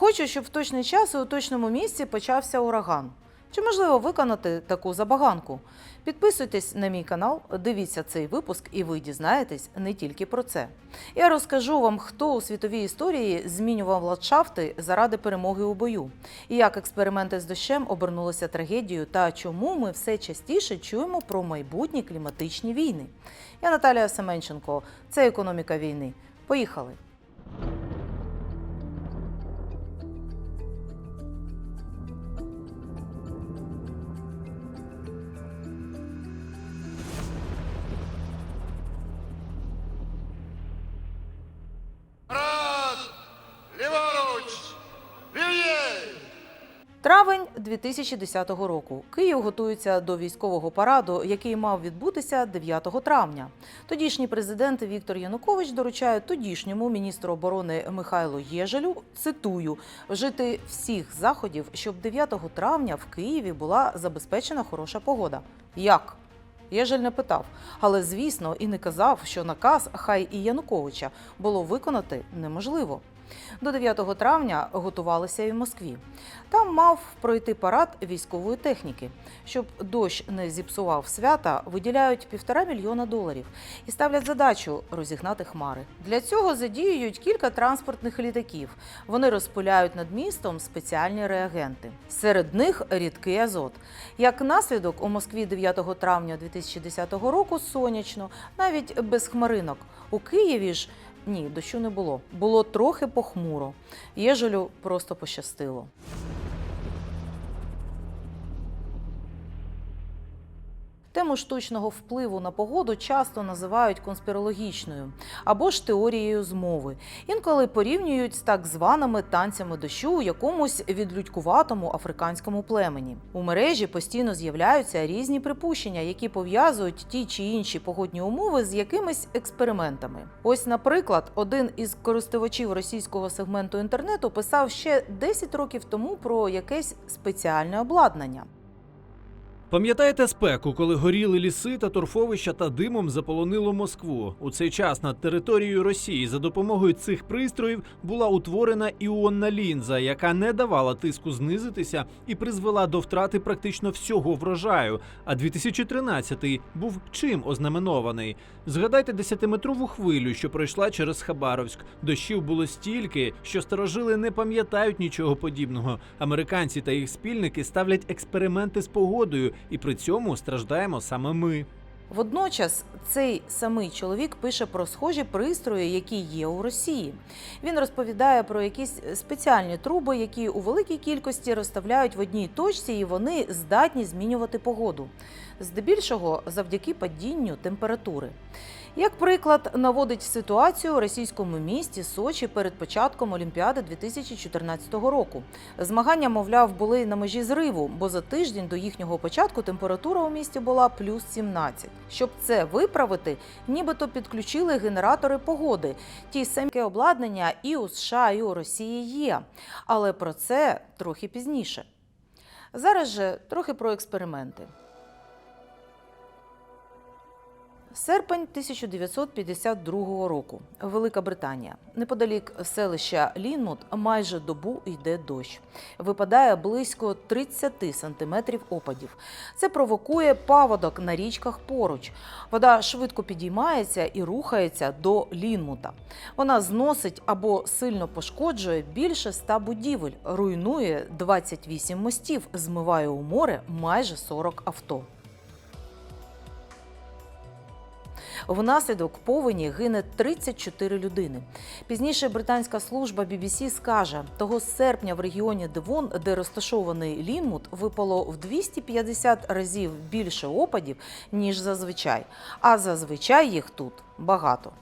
Хочу, щоб в точний час і у точному місці почався ураган. Чи можливо виконати таку забаганку? Підписуйтесь на мій канал, дивіться цей випуск, і ви дізнаєтесь не тільки про це. Я розкажу вам, хто у світовій історії змінював ландшафти заради перемоги у бою, і як експерименти з дощем обернулися трагедією, та чому ми все частіше чуємо про майбутні кліматичні війни. Я Наталія Семенченко. Це економіка війни. Поїхали. Травень 2010 року. Київ готується до військового параду, який мав відбутися 9 травня. Тодішній президент Віктор Янукович доручає тодішньому міністру оборони Михайлу Єжелю цитую вжити всіх заходів, щоб 9 травня в Києві була забезпечена хороша погода. Як? Єжель не питав, але звісно і не казав, що наказ, хай і Януковича, було виконати неможливо. До 9 травня готувалися і в Москві. Там мав пройти парад військової техніки. Щоб дощ не зіпсував свята, виділяють півтора мільйона доларів і ставлять задачу розігнати хмари. Для цього задіюють кілька транспортних літаків. Вони розпиляють над містом спеціальні реагенти. Серед них рідкий азот. Як наслідок, у Москві 9 травня 2010 року сонячно, навіть без хмаринок. У Києві ж ні, дощу не було. Було трохи похмуро. Єжелю просто пощастило. Тему штучного впливу на погоду часто називають конспірологічною або ж теорією змови. Інколи порівнюють з так званими танцями дощу у якомусь відлюдькуватому африканському племені. У мережі постійно з'являються різні припущення, які пов'язують ті чи інші погодні умови з якимись експериментами. Ось, наприклад, один із користувачів російського сегменту інтернету писав ще 10 років тому про якесь спеціальне обладнання. Пам'ятаєте спеку, коли горіли ліси та торфовища та димом заполонило Москву? У цей час над територією Росії за допомогою цих пристроїв була утворена іонна лінза, яка не давала тиску знизитися і призвела до втрати практично всього врожаю. А 2013-й був чим ознаменований? Згадайте десятиметрову хвилю, що пройшла через Хабаровськ. Дощів було стільки, що старожили не пам'ятають нічого подібного. Американці та їх спільники ставлять експерименти з погодою, і при цьому страждаємо саме ми. Водночас цей самий чоловік пише про схожі пристрої, які є у Росії. Він розповідає про якісь спеціальні труби, які у великій кількості розставляють в одній точці, і вони здатні змінювати погоду. Здебільшого завдяки падінню температури. Як приклад наводить ситуацію у російському місті Сочі перед початком Олімпіади 2014 року. Змагання, мовляв, були на межі зриву, бо за тиждень до їхнього початку температура у місті була плюс 17. Щоб це виправити, нібито підключили генератори погоди. Ті самі обладнання і у США, і у Росії є. Але про це трохи пізніше. Зараз же трохи про експерименти. Серпень 1952 року. Велика Британія. Неподалік селища Лінмут майже добу йде дощ. Випадає близько 30 сантиметрів опадів. Це провокує паводок на річках поруч. Вода швидко підіймається і рухається до Лінмута. Вона зносить або сильно пошкоджує більше ста будівель, руйнує 28 мостів, змиває у море майже 40 авто. Внаслідок повені гине 34 людини. Пізніше британська служба BBC скаже, того серпня в регіоні Девон, де розташований Лінмут, випало в 250 разів більше опадів, ніж зазвичай. А зазвичай їх тут багато.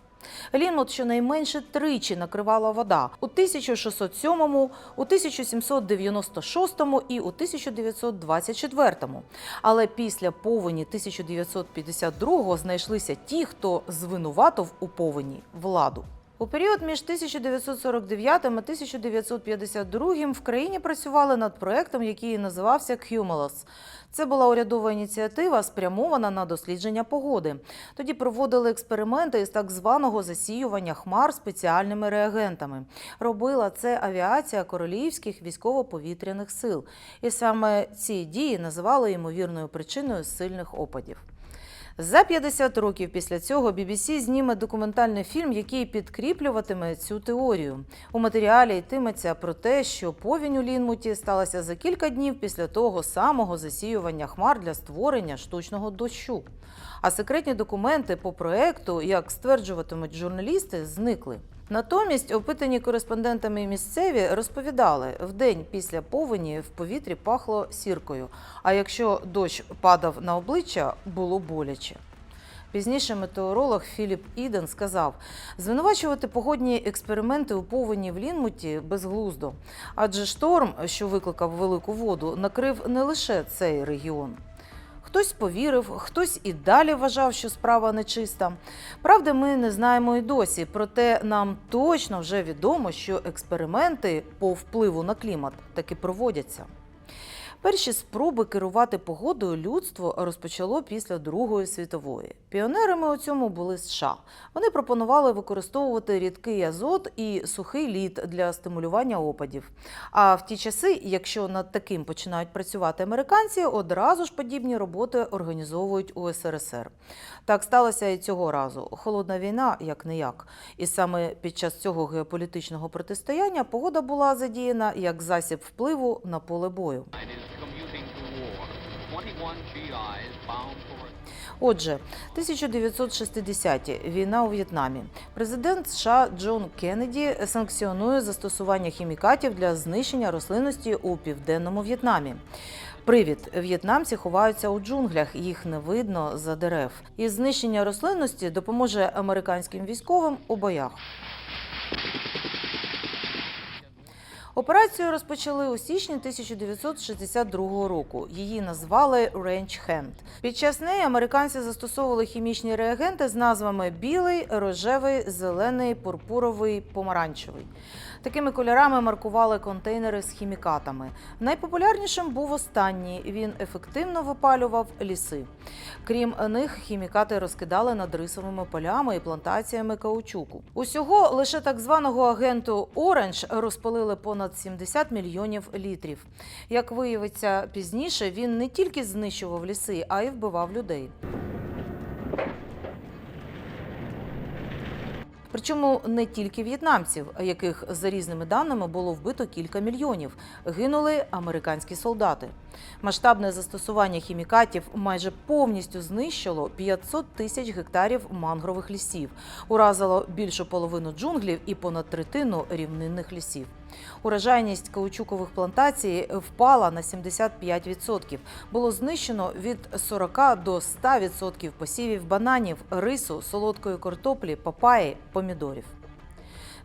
Лінмут щонайменше тричі накривала вода у 1607, у 1796 і у 1924. Але після повені 1952 знайшлися ті, хто звинуватив у повені владу. У період між 1949 і 1952 в країні працювали над проектом, який називався Cumulus. Це була урядова ініціатива, спрямована на дослідження погоди. Тоді проводили експерименти із так званого засіювання хмар спеціальними реагентами. Робила це авіація королівських військово-повітряних сил. І саме ці дії називали ймовірною причиною сильних опадів. За 50 років після цього BBC зніме документальний фільм, який підкріплюватиме цю теорію. У матеріалі йтиметься про те, що повінь у Лінмуті сталася за кілька днів після того самого засіювання хмар для створення штучного дощу. А секретні документи по проекту, як стверджуватимуть журналісти, зникли. Натомість опитані кореспондентами місцеві розповідали, в день після повені в повітрі пахло сіркою, а якщо дощ падав на обличчя, було боляче. Пізніше метеоролог Філіп Іден сказав, звинувачувати погодні експерименти у повені в Лінмуті безглуздо, адже шторм, що викликав велику воду, накрив не лише цей регіон. Хтось повірив, хтось і далі вважав, що справа нечиста. Правда, ми не знаємо і досі, проте нам точно вже відомо, що експерименти по впливу на клімат таки проводяться. Перші спроби керувати погодою людство розпочало після Другої світової. Піонерами у цьому були США. Вони пропонували використовувати рідкий азот і сухий лід для стимулювання опадів. А в ті часи, якщо над таким починають працювати американці, одразу ж подібні роботи організовують у СРСР. Так сталося і цього разу. Холодна війна як не як. І саме під час цього геополітичного протистояння погода була задіяна як засіб впливу на поле бою. Is commuting to war. 21 GIs bound for Отже, 1960-ті – війна у В'єтнамі. Президент США Джон Кеннеді санкціонує застосування хімікатів для знищення рослинності у південному В'єтнамі. Привід в'єтнамці ховаються у джунглях, їх не видно за дерев. І знищення рослинності допоможе американським військовим у боях. Операцію розпочали у січні 1962 року. Її назвали Range Hand. Під час неї американці застосовували хімічні реагенти з назвами білий, рожевий, зелений, пурпуровий, помаранчевий. Такими кольорами маркували контейнери з хімікатами. Найпопулярнішим був останній. Він ефективно випалював ліси. Крім них, хімікати розкидали над рисовими полями і плантаціями каучуку. Усього лише так званого агенту Оранж розпалили понад 70 мільйонів літрів. Як виявиться пізніше, він не тільки знищував ліси, а й вбивав людей. Причому не тільки в'єтнамців, яких за різними даними було вбито кілька мільйонів, гинули американські солдати. Масштабне застосування хімікатів майже повністю знищило 500 тисяч гектарів мангрових лісів, уразило більшу половину джунглів і понад третину рівнинних лісів. Урожайність каучукових плантацій впала на 75%. Було знищено від 40 до 100% посівів бананів, рису, солодкої картоплі, папаї, помідорів.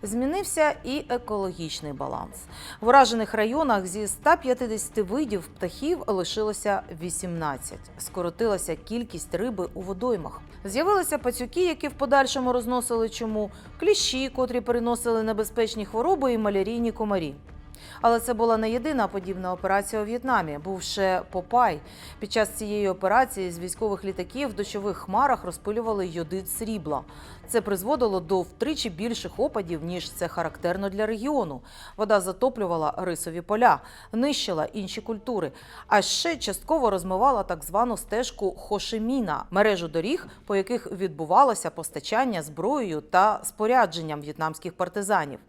Змінився і екологічний баланс. В уражених районах зі 150 видів птахів лишилося 18. Скоротилася кількість риби у водоймах. З'явилися пацюки, які в подальшому розносили чуму, кліщі, котрі переносили небезпечні хвороби і малярійні комарі. Але це була не єдина подібна операція у В'єтнамі. Був ще Попай. Під час цієї операції з військових літаків в дощових хмарах розпилювали йодит срібла. Це призводило до втричі більших опадів, ніж це характерно для регіону. Вода затоплювала рисові поля, нищила інші культури, а ще частково розмивала так звану стежку Хошиміна мережу доріг, по яких відбувалося постачання зброєю та спорядженням в'єтнамських партизанів.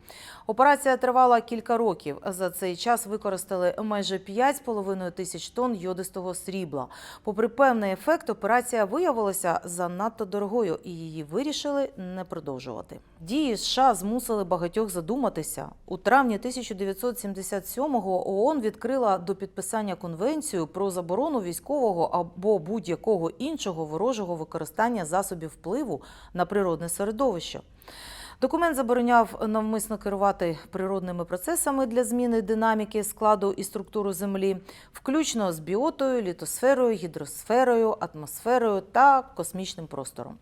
Операція тривала кілька років. За цей час використали майже 5,5 тисяч тонн йодистого срібла. Попри певний ефект, операція виявилася занадто дорогою, і її вирішили не продовжувати. Дії США змусили багатьох задуматися. У травні 1977-го ООН відкрила до підписання конвенцію про заборону військового або будь-якого іншого ворожого використання засобів впливу на природне середовище. Документ забороняв навмисно керувати природними процесами для зміни динаміки складу і структури Землі, включно з біотою, літосферою, гідросферою, атмосферою та космічним простором.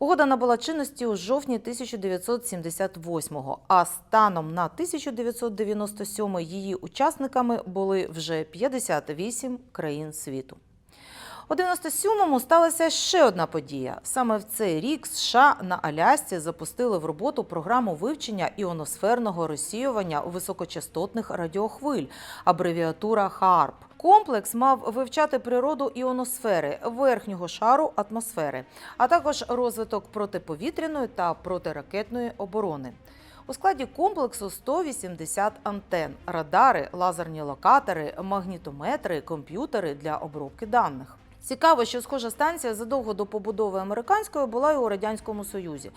Угода набула чинності у жовтні 1978-го, а станом на 1997 її учасниками були вже 58 країн світу. У 97-му сталася ще одна подія. Саме в цей рік США на Алясці запустили в роботу програму вивчення іоносферного розсіювання високочастотних радіохвиль, абревіатура ХААРП. Комплекс мав вивчати природу іоносфери, верхнього шару атмосфери, а також розвиток протиповітряної та протиракетної оборони. У складі комплексу 180 антен, радари, лазерні локатори, магнітометри, комп'ютери для обробки даних. Цікаво, що схожа станція задовго до побудови американської була і у радянському союзі.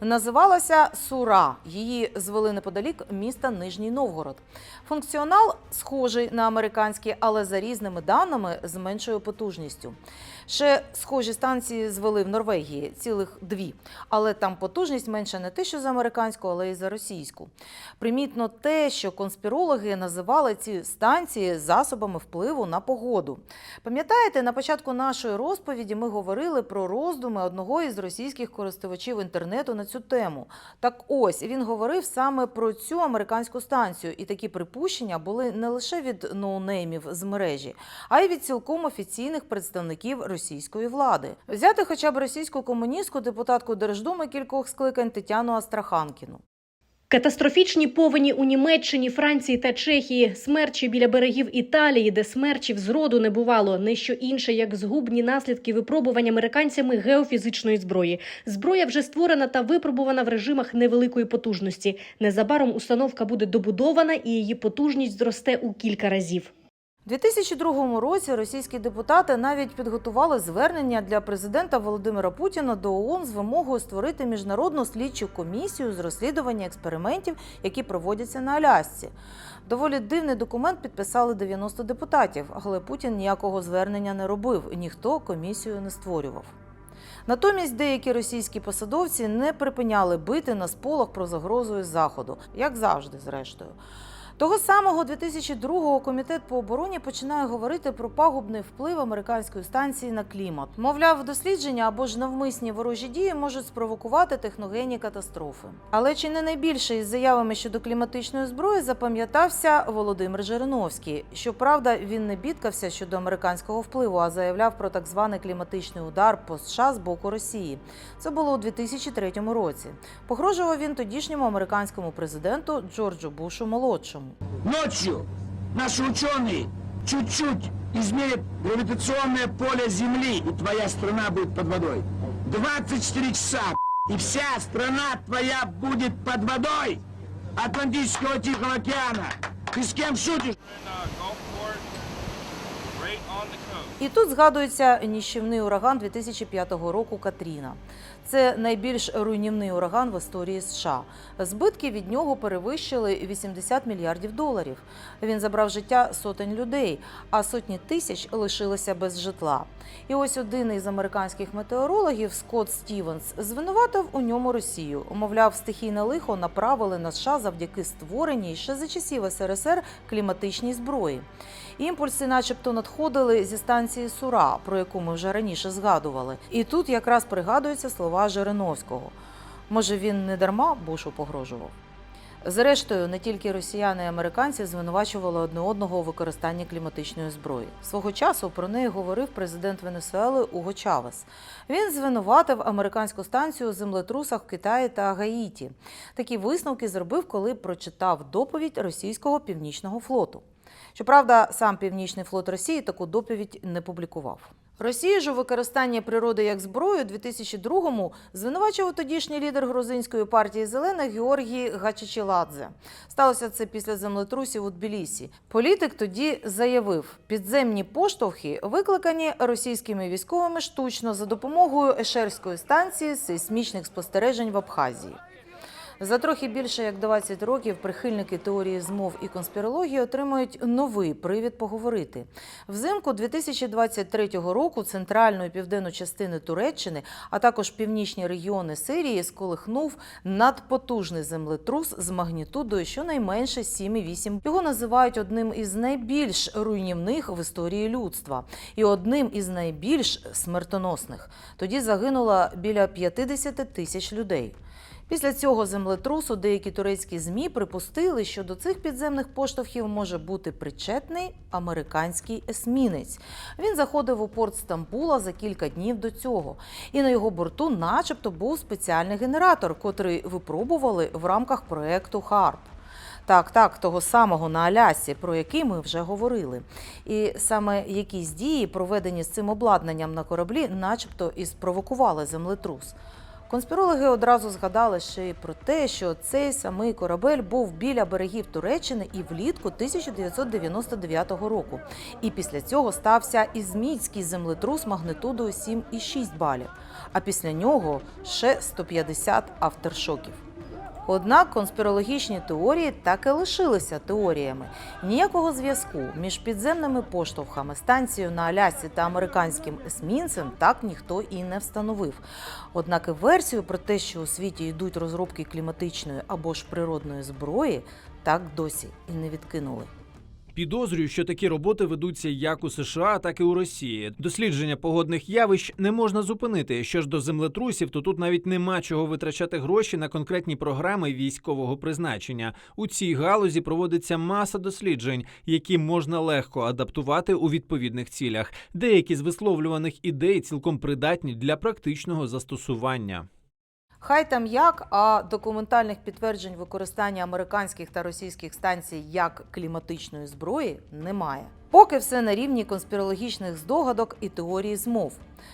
Називалася Сура. Її звели неподалік міста Нижній Новгород. Функціонал схожий на американський, але за різними даними з меншою потужністю. Ще схожі станції звели в Норвегії, цілих дві. Але там потужність менша не те, що за американську, але й за російську. Примітно те, що конспірологи називали ці станції засобами впливу на погоду. Пам'ятаєте, на початку нашої розповіді ми говорили про роздуми одного із російських користувачів інтернету на цю тему. Так ось він говорив саме про цю американську станцію, і такі припущення були не лише від ноунеймів з мережі, а й від цілком офіційних представників російської влади. Взяти хоча б російську комуністку, депутатку Держдуми кількох скликань Тетяну Астраханкіну. Катастрофічні повені у Німеччині, Франції та Чехії, смерчі біля берегів Італії, де смерчів зроду не бувало, не що інше, як згубні наслідки випробувань американцями геофізичної зброї. Зброя вже створена та випробувана в режимах невеликої потужності. Незабаром установка буде добудована і її потужність зросте у кілька разів. У 2002 році російські депутати навіть підготували звернення для президента Володимира Путіна до ООН з вимогою створити міжнародну слідчу комісію з розслідування експериментів, які проводяться на Алясці. Доволі дивний документ підписали 90 депутатів, але Путін ніякого звернення не робив, ніхто комісію не створював. Натомість деякі російські посадовці не припиняли бити на сполох про загрозу із заходу, як завжди, зрештою. Того самого 2002-го комітет по обороні починає говорити про пагубний вплив американської станції на клімат. Мовляв, дослідження або ж навмисні ворожі дії можуть спровокувати техногенні катастрофи. Але чи не найбільше із заявами щодо кліматичної зброї запам'ятався Володимир Жириновський. Щоправда, він не бідкався щодо американського впливу, а заявляв про так званий кліматичний удар по США з боку Росії. Це було у 2003 році. Погрожував він тодішньому американському президенту Джорджу Бушу молодшому. Ночью наши ученые чуть-чуть измерят гравитационное поле Земли, и твоя страна будет под водой. 24 часа, и вся страна твоя будет под водой Атлантического Тихого океана. Ты с кем шутишь? І тут згадується ніщівний ураган 2005 року Катріна. Це найбільш руйнівний ураган в історії США. Збитки від нього перевищили 80 мільярдів доларів. Він забрав життя сотень людей, а сотні тисяч лишилися без житла. І ось один із американських метеорологів Скотт Стівенс звинуватив у ньому Росію. Мовляв, стихійне лихо направили на США завдяки створеній ще за часів СРСР кліматичній зброї. Імпульси, начебто, надходили зі станції Сура, про яку ми вже раніше згадували. І тут якраз пригадуються слова Жириновського. Може, він не дарма Бушу погрожував. Зрештою, не тільки росіяни і американці звинувачували одне одного у використанні кліматичної зброї. Свого часу про неї говорив президент Венесуели Уго Чавес. Він звинуватив американську станцію у землетрусах в Китаї та Гаїті. Такі висновки зробив, коли прочитав доповідь російського північного флоту. Щоправда, сам Північний флот Росії таку доповідь не публікував. Росію ж у використанні природи як зброю у 2002-му звинувачував тодішній лідер грузинської партії зелених Георгій Гачичеладзе. Сталося це після землетрусів у Тбілісі. Політик тоді заявив, підземні поштовхи викликані російськими військовими штучно за допомогою Ешерської станції сейсмічних спостережень в Абхазії. За трохи більше як 20 років прихильники теорії змов і конспірології отримують новий привід поговорити. Взимку 2023 року центральну і південну частини Туреччини, а також північні регіони Сирії сколихнув надпотужний землетрус з магнітудою щонайменше 7,8. Його називають одним із найбільш руйнівних в історії людства і одним із найбільш смертоносних. Тоді загинуло біля 50 тисяч людей. Після цього землетрусу деякі турецькі змі припустили, що до цих підземних поштовхів може бути причетний американський есмінець. Він заходив у порт Стамбула за кілька днів до цього, і на його борту, начебто, був спеціальний генератор, котрий випробували в рамках проекту ХАРП. Так, так, того самого на Алясі, про який ми вже говорили. І саме якісь дії, проведені з цим обладнанням на кораблі, начебто і спровокували землетрус. Конспірологи одразу згадали ще й про те, що цей самий корабель був біля берегів Туреччини і влітку 1999 року. І після цього стався ізміцький землетрус магнитудою 7,6 балів. А після нього ще 150 авторшоків. Однак конспірологічні теорії так і лишилися теоріями. Ніякого зв'язку між підземними поштовхами, станцією на Алясі та американським есмінцем так ніхто і не встановив. Однак і версію про те, що у світі йдуть розробки кліматичної або ж природної зброї, так досі і не відкинули. Підозрюю, що такі роботи ведуться як у США, так і у Росії. Дослідження погодних явищ не можна зупинити. Що ж до землетрусів, то тут навіть нема чого витрачати гроші на конкретні програми військового призначення. У цій галузі проводиться маса досліджень, які можна легко адаптувати у відповідних цілях. Деякі з висловлюваних ідей цілком придатні для практичного застосування. Хай там як, а документальних підтверджень використання американських та російських станцій як кліматичної зброї немає. Поки все на рівні конспірологічних здогадок і теорії змов.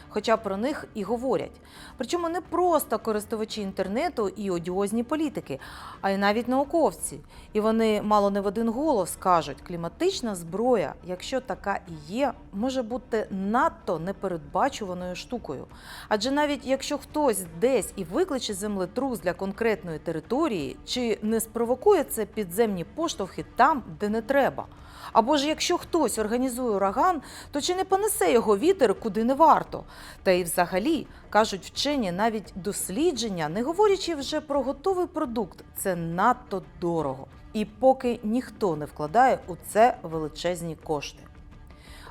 Хоча про них і говорять. Причому не просто користувачі інтернету і одіозні політики, а й навіть науковці. І вони мало не в один голос кажуть, кліматична зброя, якщо така і є, може бути надто непередбачуваною штукою. Адже навіть якщо хтось десь і викличе землетрус для конкретної території, чи не спровокує це підземні поштовхи там, де не треба. Або ж якщо хтось організує ураган, то чи не понесе його вітер куди не варто? Та й взагалі кажуть вчені, навіть дослідження, не говорячи вже про готовий продукт, це надто дорого. І поки ніхто не вкладає у це величезні кошти.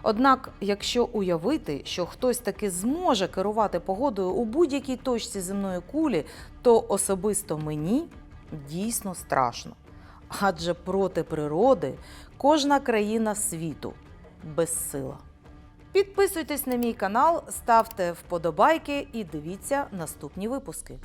Однак, якщо уявити, що хтось таки зможе керувати погодою у будь-якій точці земної кулі, то особисто мені дійсно страшно. Адже проти природи кожна країна світу безсила. Підписуйтесь на мій канал, ставте вподобайки і дивіться наступні випуски.